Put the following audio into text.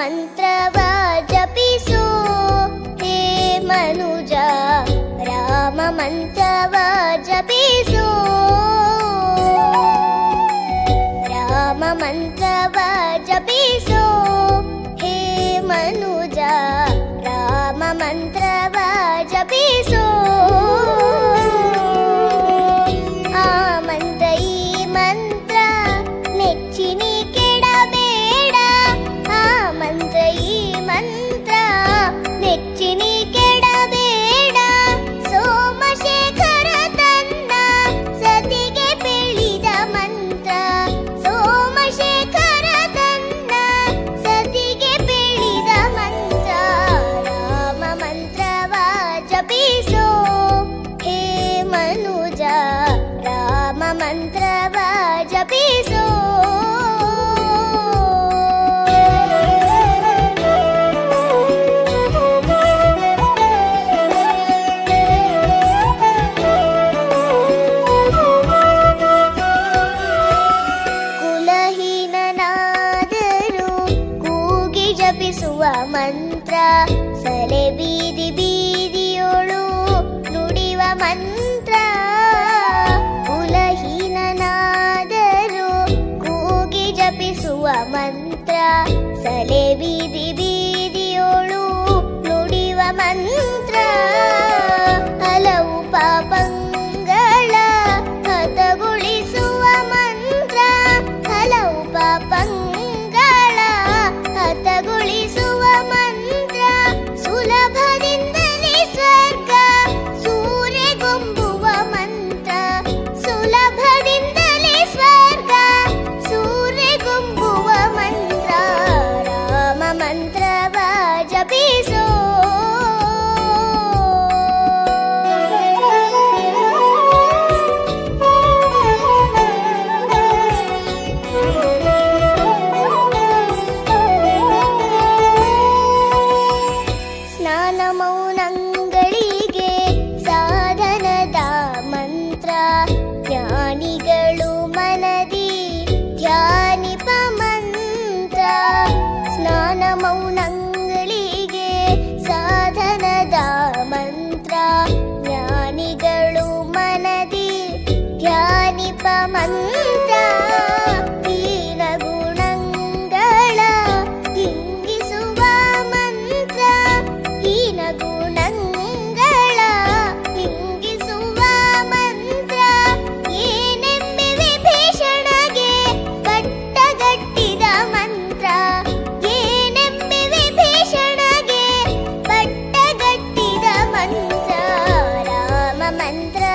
मन्त्रवाजपि सो हे मनुजा राममन्त्रवाजपि सो राममन्त्रवाजपि सो हे मनुजा राममन्त्रवाजपि सो मन्त्रवा जपिसो कुलहीननादरु कूगि जपिसुव मन्त्र सले बीदि Matra. 我们的。